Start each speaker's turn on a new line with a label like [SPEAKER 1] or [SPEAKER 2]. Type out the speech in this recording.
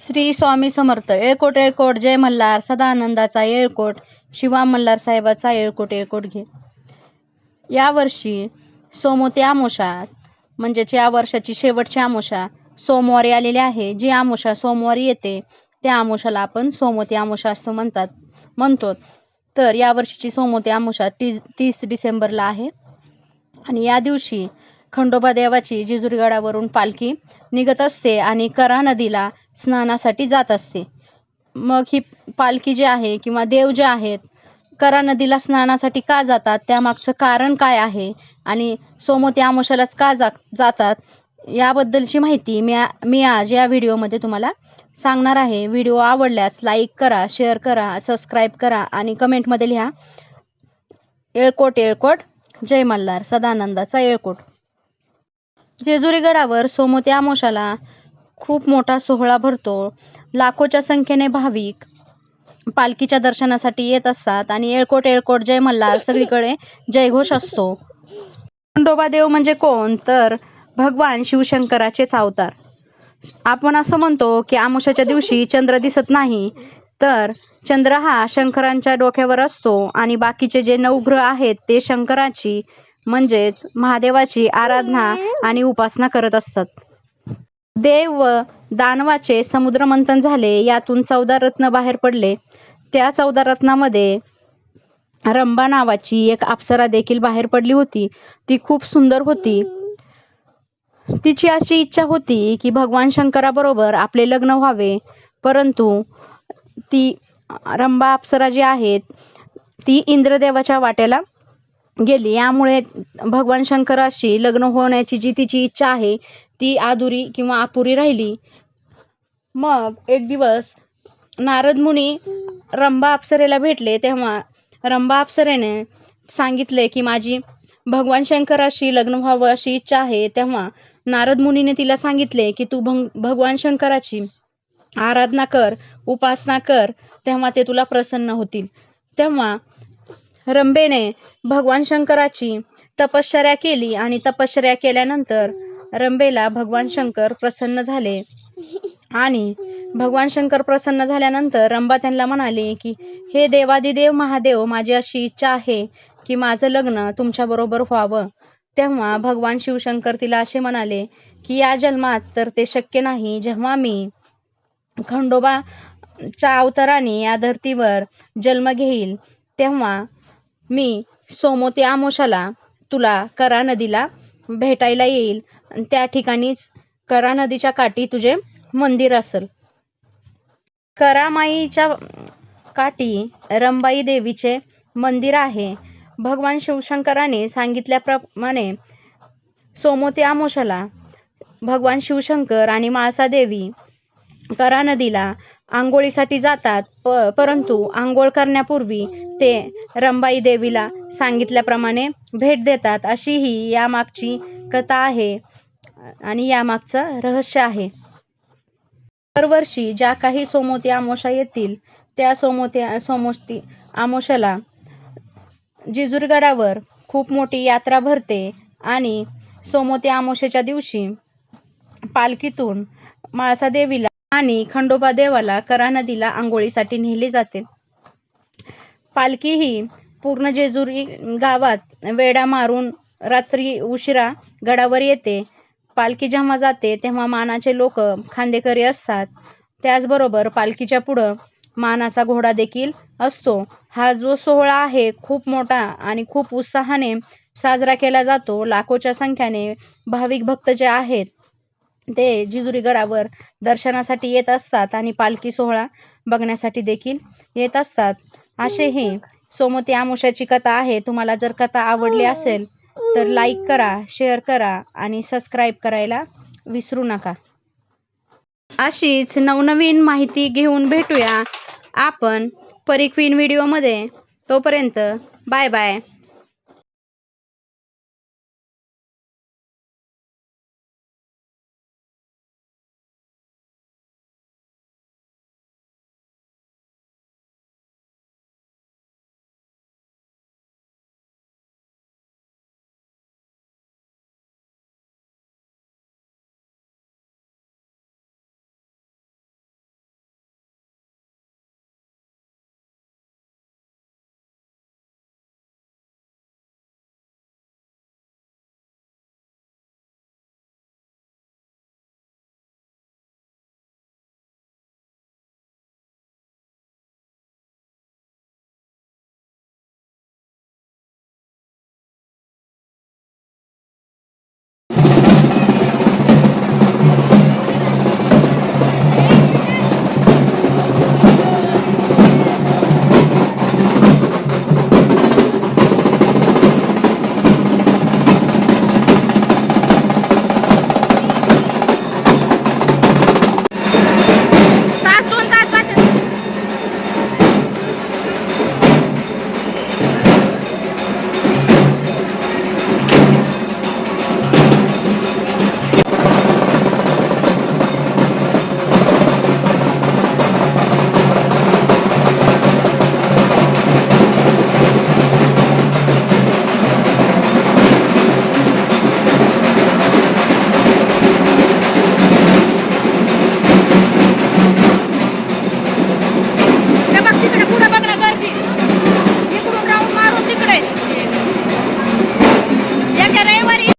[SPEAKER 1] श्री स्वामी समर्थ. येळकोट येळकोट जय मल्हार सदानंदाचा येळकोट शिवा मल्हार साहेबाचा येळकोट येळकोट घे. यावर्षी सोमवती आमोशा म्हणजेच या वर्षाची शेवटची आमोशा सोमवारी आलेली आहे. जी आमोशा सोमवारी येते त्या आमोशाला आपण सोमवती आमोशा असं म्हणतात म्हणतो. तर यावर्षीची सोमोती सोमवती आमोशा ती तीस डिसेंबरला आहे. आणि या दिवशी खंडोबा देवाची जिजुरगडावरून पालखी निघत असते आणि करा नदीला स्नानासाठी जात असते. मग ही पालखी जी आहे किंवा देव जे आहेत करा नदीला स्नानासाठी का जातात? त्यामागचं कारण काय आहे? आणि सोमवती आमोशालाच का जा जातात? याबद्दलची माहिती मी मी आज या व्हिडिओमध्ये तुम्हाला सांगणार आहे. व्हिडिओ आवडल्यास लाईक करा शेअर करा सबस्क्राईब करा आणि कमेंटमध्ये लिहा येळकोट येळकोट जय मल्हार सदानंदाचा येळकोट. जेजुरी गडावर सोमवती आमोशाला खूप मोठा सोहळा भरतो. लाखोच्या संख्येने भाविक पालखीच्या दर्शनासाठी येत असतात आणि येळकोट येळकोट जय मल्हार सगळीकडे जयघोष असतो. खंडोबा देव म्हणजे कोण? तर भगवान शिवशंकराचेच अवतार. आपण असं म्हणतो की आमुषाच्या दिवशी चंद्र दिसत नाही तर चंद्र हा शंकरांच्या डोक्यावर असतो आणि बाकीचे जे नवग्रह आहेत ते शंकराची म्हणजेच महादेवाची आराधना आणि उपासना करत असतात. देव व दानवाचे समुद्रमंथन झाले यातून चौदा रत्न बाहेर पडले. त्या चौदा रत्नामध्ये रंबा नावाची एक अप्सरा देखील बाहेर पडली होती. ती खूप सुंदर होती. तिची अशी इच्छा होती की भगवान शंकराबरोबर आपले लग्न व्हावे. परंतु ती रंबा अप्सरा जी आहेत ती इंद्रदेवाच्या वाट्याला गेली. यामुळे भगवान शंकराशी लग्न होण्याची जी तिची इच्छा आहे ती अधुरी किंवा अपुरी राहिली. मग एक दिवस नारद मुनी रंबा अप्सरेला भेटले. तेव्हा रंबा अप्सरेने सांगितले की माझी भगवान शंकराशी लग्न व्हावं अशी इच्छा आहे. तेव्हा नारद मुनीने तिला सांगितले की तू भंग भगवान शंकराची आराधना कर उपासना कर. तेव्हा ते तुला प्रसन्न होतील. तेव्हा रंबेने भगवान शंकराची तपश्चर्या केली आणि तपश्चर्या केल्यानंतर रंबेला भगवान शंकर प्रसन्न झाले. आणि भगवान शंकर प्रसन्न झाल्यानंतर रंबा त्यांना म्हणाले की हे देवादिदेव महादेव माझी अशी इच्छा आहे की माझं लग्न तुमच्याबरोबर व्हावं. तेव्हा भगवान शिवशंकर तिला असे म्हणाले की या जन्मात तर ते शक्य नाही. जेव्हा मी खंडोबाच्या अवताराने या धर्तीवर जन्म घेईल तेव्हा मी सोमोती आमोशाला तुला करा नदीला भेटायला येईल. त्या ठिकाणीच करा नदीच्या काठी तुझे मंदिर असेल. करामाईच्या काठी रंबाई देवीचे मंदिर आहे. भगवान शिवशंकराने सांगितल्याप्रमाणे सोमोती आमोशाला भगवान शिवशंकर आणि माळसा देवी करा नदीला आंघोळीसाठी जातात. प परंतु आंघोळ करण्यापूर्वी ते रंबाई देवीला सांगितल्याप्रमाणे भेट देतात. अशी ही यामागची कथा आहे आणि यामागचं रहस्य आहे. दरवर्षी ज्या काही सोमोती आमोशा येतील त्या सोमोती सोमोती आमोशाला जिजुरगडावर खूप मोठी यात्रा भरते आणि सोमोती आमोशेच्या दिवशी पालखीतून माळसादेवीला आणि खंडोबा देवाला करा नदीला आंघोळीसाठी नेली जाते. पालखी ही पूर्ण जेजुरी गावात वेडा मारून रात्री उशिरा गडावर येते. पालखी जेव्हा जाते तेव्हा मानाचे लोक खांदेकरी असतात. त्याचबरोबर पालखीच्या पुढं मानाचा घोडा देखील असतो. हा जो सोहळा आहे खूप मोठा आणि खूप उत्साहाने साजरा केला जातो. लाखोच्या संख्येने भाविक भक्त जे आहेत ते जिजुरी गडावर दर्शनासाठी येत असतात आणि पालखी सोहळा बघण्यासाठी देखील येत असतात. असे ही सोमवती आमुषाची कथा आहे. तुम्हाला जर कथा आवडली असेल तर लाईक करा शेअर करा आणि सबस्क्राईब करायला विसरू नका. अशीच नवनवीन माहिती घेऊन भेटूया आपण परिक्वीन व्हिडिओमध्ये तोपर्यंत बाय बाय